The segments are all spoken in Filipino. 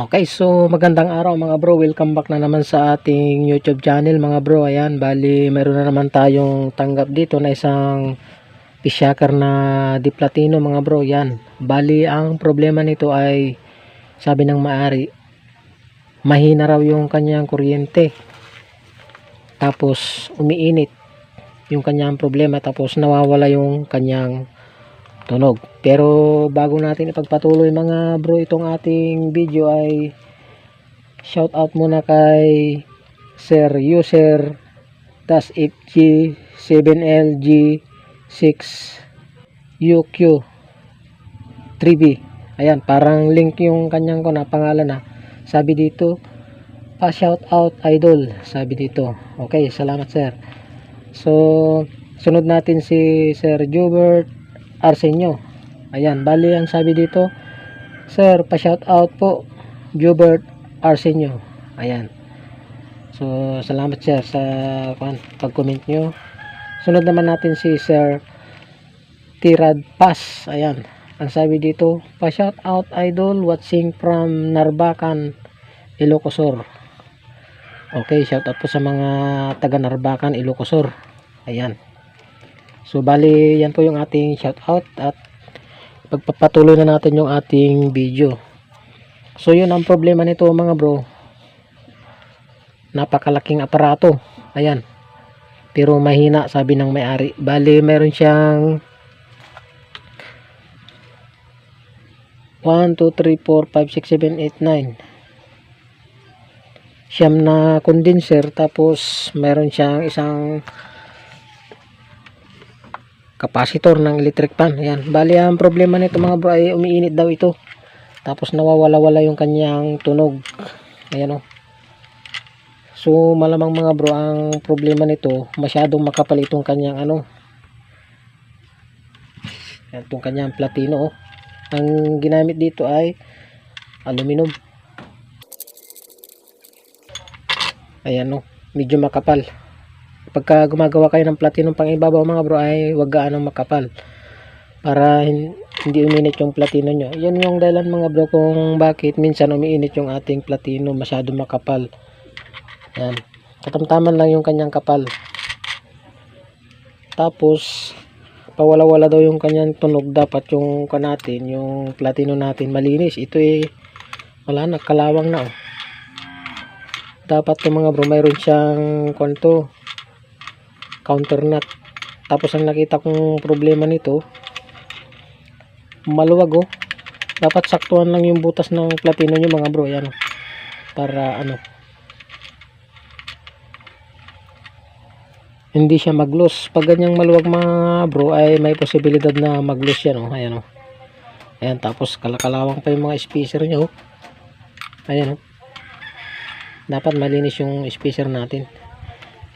Okay, so magandang araw mga bro. Welcome back na naman sa ating YouTube channel mga bro. Ayan, bali meron na naman tayong tanggap dito na isang pisyaker na di platino mga bro. Yan. Bali ang problema nito ay sabi ng maari mahina raw yung kanyang kuryente. Tapos umiinit yung kanyang problema tapos nawawala yung kanyang tunog. Pero bago natin ipagpatuloy mga bro itong ating video ay shout out muna kay Sir User tas FG 7LG 6 UQ 3B. Ayan, parang link yung kanyang ko na pangalan na. Sabi dito, pa shout out idol, sabi dito. Okay, salamat sir. So, sunod natin si Sir Jubert Arsenio. Ayan, bali ang sabi dito, Sir, pa-shout out po, Jubert Arsenio. Ayan. So, salamat sir sa pag-comment nyo. Sunod naman natin si Sir Tirad Pass. Ayan. Ang sabi dito, pa-shout out idol watching from Narbacan, Ilocosur. Okay, shout out po sa mga taga Narbacan, Ilocosur. Ayan. So bali yan po yung ating shout out at pagpapatuloy na natin yung ating video. So yun ang problema nito mga bro. Napakalaking aparato. Ayan. Pero mahina sabi ng may-ari. Bali meron siyang 1, 2, 3, 4, 5, 6, 7, 8, 9 siyam na condenser tapos meron siyang isang capacitor ng electric fan. Ayan. Bali ang problema nito mga bro ay umiinit daw ito. Tapos nawawala-wala yung kanyang tunog. Ayan o. So malamang mga bro ang problema nito masyadong makapal itong kanyang ano. Ayan, itong kanyang platino oh. Ang ginamit dito ay aluminum. Ayan o. Medyo makapal pagka gumagawa kayo ng platinum pang ibabaw mga bro ay wag gaano makapal. Para hin- hindi uminit yung platino nyo. Yan yung dahilan mga bro kung bakit minsan umiinit yung ating platino masyado makapal. Yan katamtaman lang yung kanyang kapal. Tapos pawala-wala daw yung kanyang tunog dapat yung kanatin yung platino natin malinis. Ito eh wala na kalawang na oh. Dapat yung mga bro mayroon siyang kwanto counter nut. Tapos ang nakita kong problema nito maluwag oh. Dapat saktuhan lang yung butas ng platino nyo mga bro yan oh. para ano hindi siya maglos pag ganyang maluwag mga bro ay may posibilidad na maglos yan oh. Ayan oh. Ayan tapos kalakalawang pa yung mga spacer nyo oh. Ayan oh. Dapat malinis yung spacer natin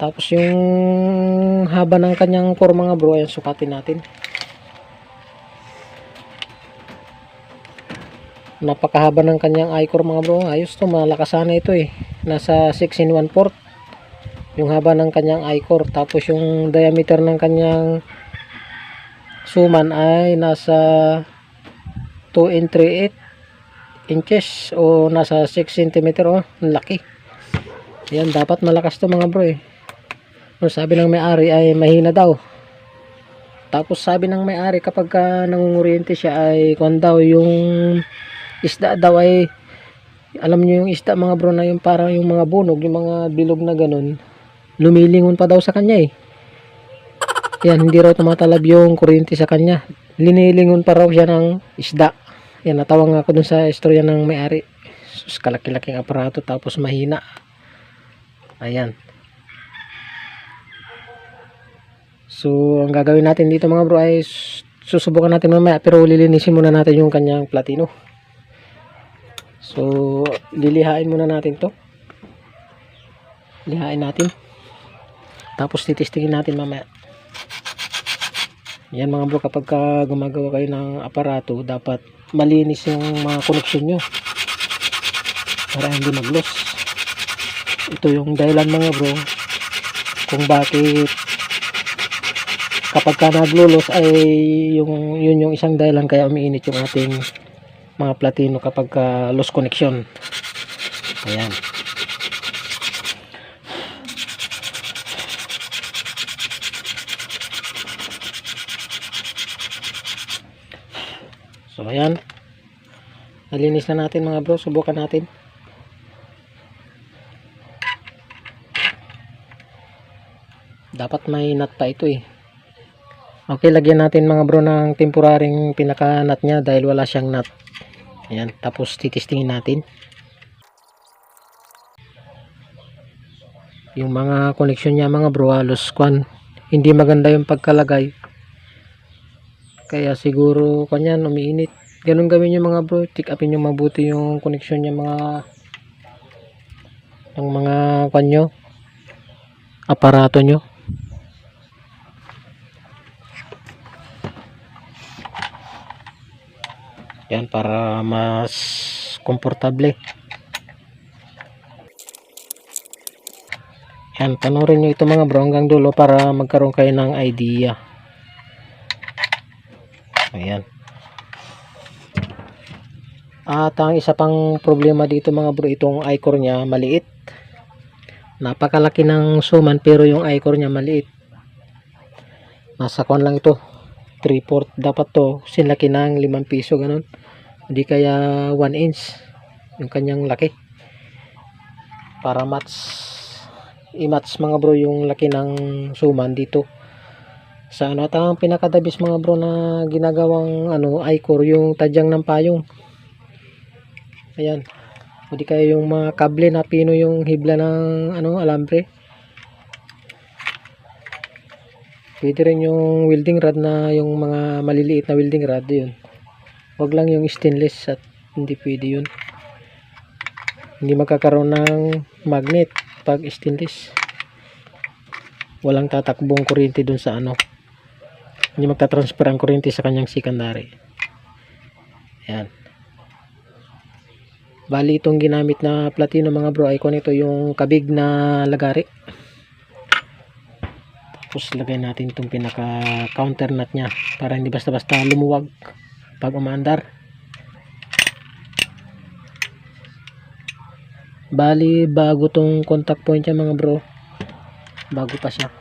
tapos yung haba ng kanyang core mga bro, ayan sukatin natin. Napakahaba ng kanyang i-core mga bro. Ayos to, malakas sana ito eh. Nasa 6 in 1 port. Yung haba ng kanyang i-core. Tapos yung diameter ng kanyang suman ay nasa 2 in 3 8 inches o nasa 6 cm oh. Laki. Yan, dapat malakas to mga bro eh. O sabi ng may-ari ay mahina daw. Tapos sabi ng may-ari kapag ka nangunguryente siya ay kung daw yung isda daw ay alam niyo yung isda mga bro na yung parang yung mga bunog, yung mga bilog na ganun lumilingon pa daw sa kanya eh. Yan, hindi raw tumatalab yung kuryente sa kanya. Linilingon pa raw siya ng isda. Yan, natawang ako dun sa istorya ng may-ari. Sus, kalaki-laking aparato tapos mahina. Ayan. So, ang gagawin natin dito mga bro ay susubukan natin mamaya pero lilinisin muna natin yung kanyang platino. So, lilihain muna natin to. Lihain natin. Tapos titestingin natin mamaya. Yan mga bro, kapag ka gumagawa kayo ng aparato, dapat malinis yung mga connection nyo. Para hindi mag-loss. Ito yung dahilan mga bro kung bakit kapag ka naglulos ay yung yun yung isang dahilan kaya umiinit yung ating mga platino kapag ka lost connection. Ayan. So ayan. Nalinis na natin mga bro. Subukan natin. Dapat may nut pa ito eh Okay, lagyan natin mga bro ng temporaring pinaka nut niya dahil wala siyang nut. Ayan, tapos titistingin natin. Yung mga connection niya mga bro, halos kwan, hindi maganda yung pagkalagay. Kaya siguro kanyan umiinit. Ganun gawin yung mga bro, tick upin mabuti yung connection niya mga ng mga kwan nyo, aparato nyo. Yan para mas komportable. Yan, panoorin nyo ito mga bro hanggang dulo para magkaroon kayo ng idea. Ayan. At ang isa pang problema dito mga bro, itong i-core niya maliit. Napakalaki ng suman pero yung i-core niya maliit. Nasa kwan lang ito. 3-4 dapat to sinlaki ng 5 piso ganun. Hindi kaya 1 inch yung kanyang laki. Para match i-match mga bro yung laki ng suman dito. Sa ano at ang pinakadabis mga bro na ginagawang ano i-core yung tadyang ng payong. Ayan. Hindi kaya yung mga kable na pino yung hibla ng ano alambre Pwede rin yung welding rod na yung mga maliliit na welding rod yun. Wag lang yung stainless at hindi pwede yun. Hindi magkakaroon ng magnet pag stainless. Walang tatakbong kuryente dun sa ano. Hindi magtatransfer ang kuryente sa kanyang secondary. Ayan. Bali itong ginamit na platino mga bro ay ito yung kabig na lagari tapos lagay natin itong pinaka counter nut nya para hindi basta basta lumuwag pag umaandar. Bali bago tong contact point nya mga bro. Bago pa siya.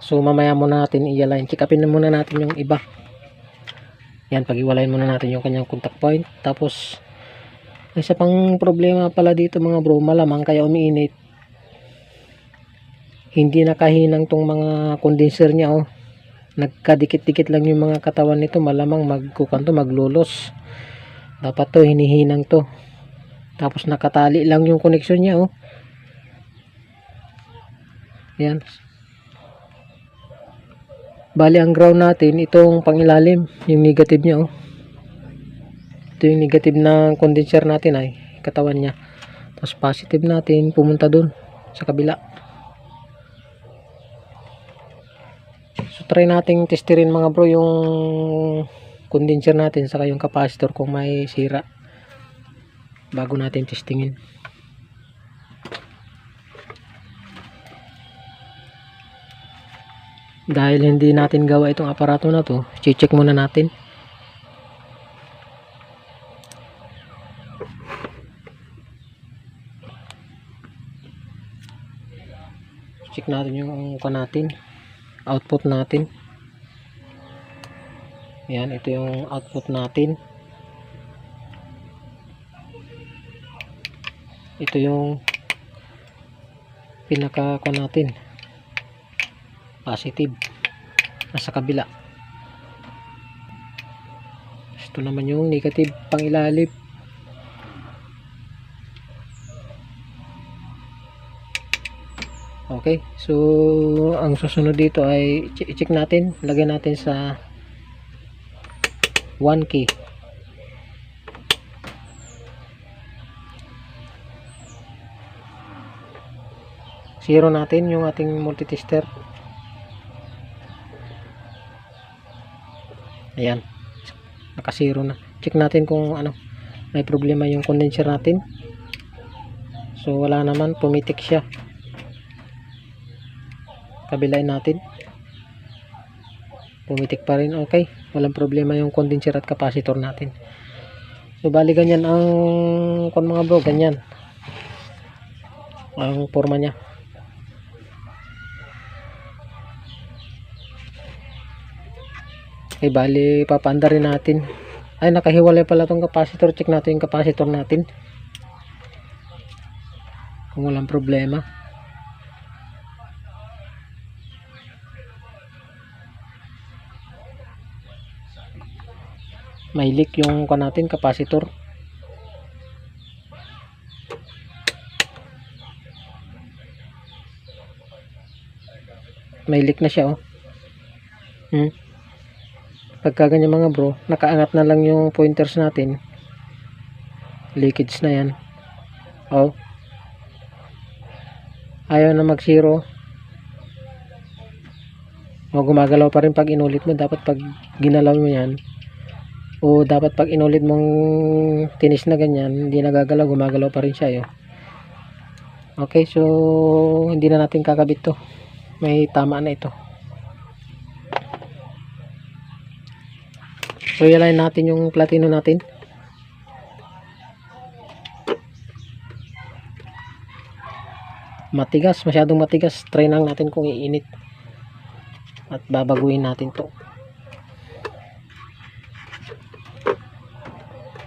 So mamaya muna natin i-align. Check upin na muna natin yung iba yan, pag-iwalayin muna natin yung kanyang contact point. Tapos, isa pang problema pala dito mga bro, malamang kaya umiinit. Hindi nakahinang tong mga condenser niya oh. Nagkadikit-dikit lang yung mga katawan nito, malamang magkukanto, maglulos. Dapat to, hinihinang to. Tapos nakatali lang yung connection niya oh. Yan. Bali ang ground natin, itong pangilalim, yung negative niya oh. Ito yung negative ng condenser natin ay katawan niya. Tapos positive natin pumunta dun sa kabila. So try nating testerin mga bro yung condenser natin saka yung capacitor kung may sira bago natin testingin. Dahil hindi natin gawa itong aparato na to check muna natin. Check natin yung ka natin output natin. Yan ito yung output natin. Ito yung pinaka ko natin positive. Nasa kabila. Ito naman yung negative pang ilalim. Okay so ang susunod dito ay i-check natin. Lagyan natin sa 1k zero natin yung ating multitester ayan. Nakasiro na. Check natin kung ano may problema yung condenser natin. So wala naman. Pumitik siya. Kabilain natin. Pumitik pa rin. Okay. Walang problema yung condenser at capacitor natin. So bali ganyan ang kon mga bro ganyan. Ang forma niya okay bali papanda rin natin. Ay nakahiwalay pala tong capacitor. Check natin yung capacitor natin. Kung walang problema. May leak yung kan natin capacitor. May leak na siya oh. Hmm. Pagka mga bro nakaangat na lang yung pointers natin. Leakage na yan. Oh. Ayaw na mag zero o gumagalaw pa rin pag inulit mo. Dapat pag ginalaw mo yan o dapat pag inulit mong tinis na ganyan hindi nagagalaw gumagalaw pa rin siya yun. okay so hindi na natin kakabit to. May tama na ito ilayin natin yung platino natin matigas masyadong matigas try lang natin kung iinit at babaguhin natin to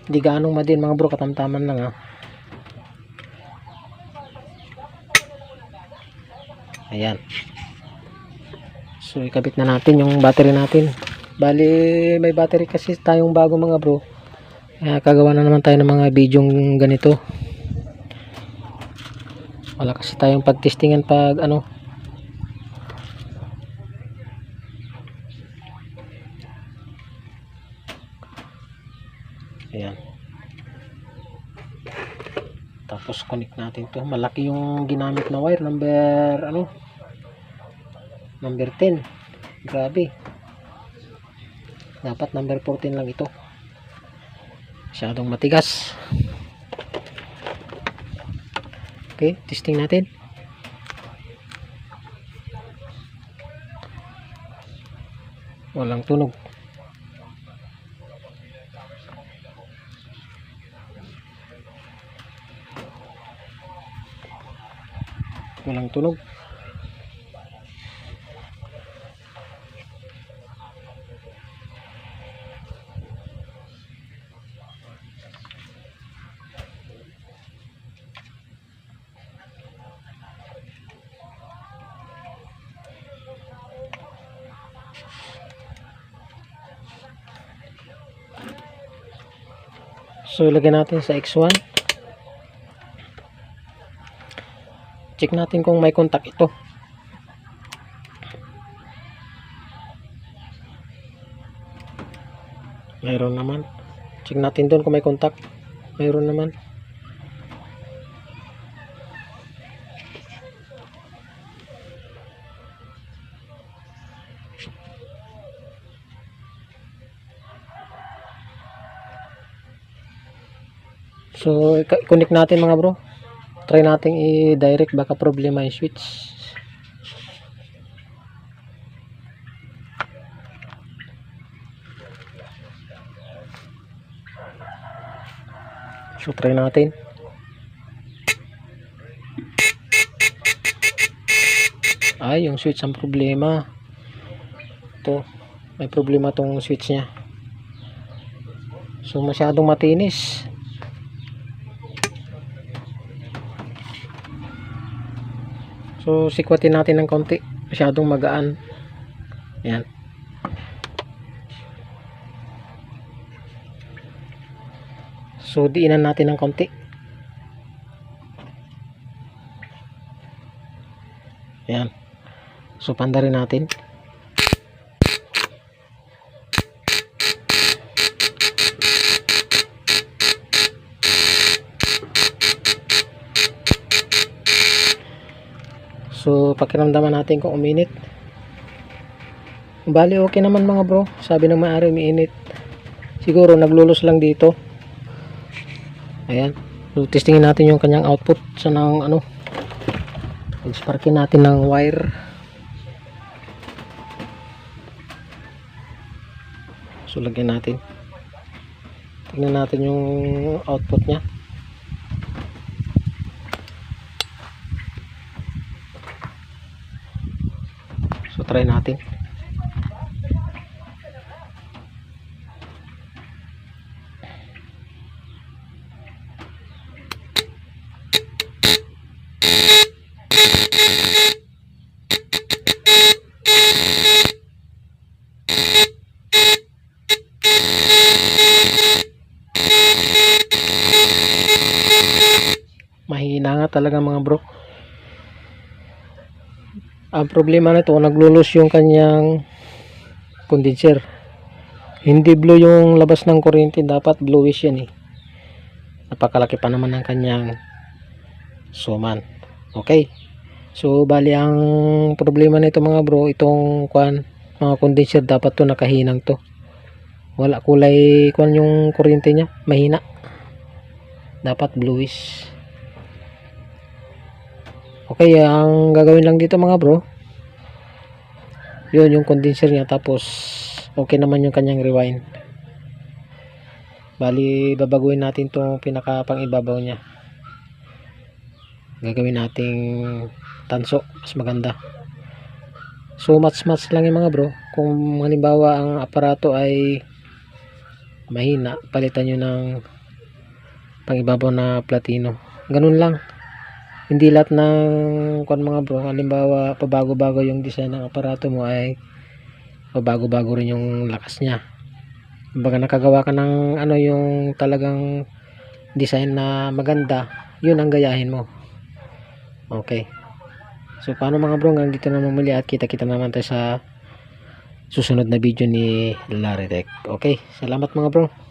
Hindi gaanong madin mga bro, katamtaman lang ha. Ayan. So ikabit na natin yung battery natin. Bali may battery kasi tayong bago mga bro. Kaya kagawa na naman tayo ng mga bidyong ganito. Wala kasi tayong pagtestingan pag ano. Ayan. Tapos connect natin to. Malaki yung ginamit na wire. Number, ano? Number 10. Grabe. Dapat number 14 lang ito. Masyadong matigas. Okay, testing natin. Walang tunog. walang tunog So ilagay natin sa X1 check natin kung may contact ito. Mayroon naman. Check natin doon kung may contact. Mayroon naman so connect natin mga bro. Try nating i-direct baka problema yung switch. So try natin. Ay yung switch ang problema. To may problema tong switch nya so masyadong matinis So, sikwatin natin ng konti. Masyadong magaan. Ayan. So, diinan natin ng konti. Ayan. So, panda rin natin. pakiramdaman natin kung uminit. Bali okay naman mga bro. Sabi ng maari umiinit. Siguro naglulos lang dito. Ayan. So, testingin natin yung kanyang output sa nang ano sparkin natin ng wire. So lagyan natin. Tignan natin yung output nya try natin. Mahina nga talaga mga bro. Ang problema nito, naglulos yung kanyang condenser. Hindi blue yung labas ng kuryente, dapat bluish yan eh. Napakalaki pa naman ng kanyang suman. Okay. So, bali ang problema nito mga bro, itong kwan, mga condenser dapat to nakahinang to. Wala kulay kwan yung kuryente niya, mahina. Dapat bluish. Okay, ang gagawin lang dito mga bro, yun yung condenser niya tapos okay naman yung kanyang rewind. Bali, babaguhin natin itong pinaka pang ibabaw niya. Gagawin nating tanso, mas maganda. So, match-match lang yung mga bro. Kung halimbawa ang aparato ay mahina, palitan nyo ng pang ibabaw na platino. Ganun lang hindi lahat ng kung mga bro halimbawa pabago-bago yung design ng aparato mo ay pabago-bago rin yung lakas niya. Kumbaga nakagawa ka ng ano yung talagang design na maganda yun ang gayahin mo. Okay. So paano mga bro hanggang dito na muli at kita kita naman tayo sa susunod na video ni Laritech okay salamat mga bro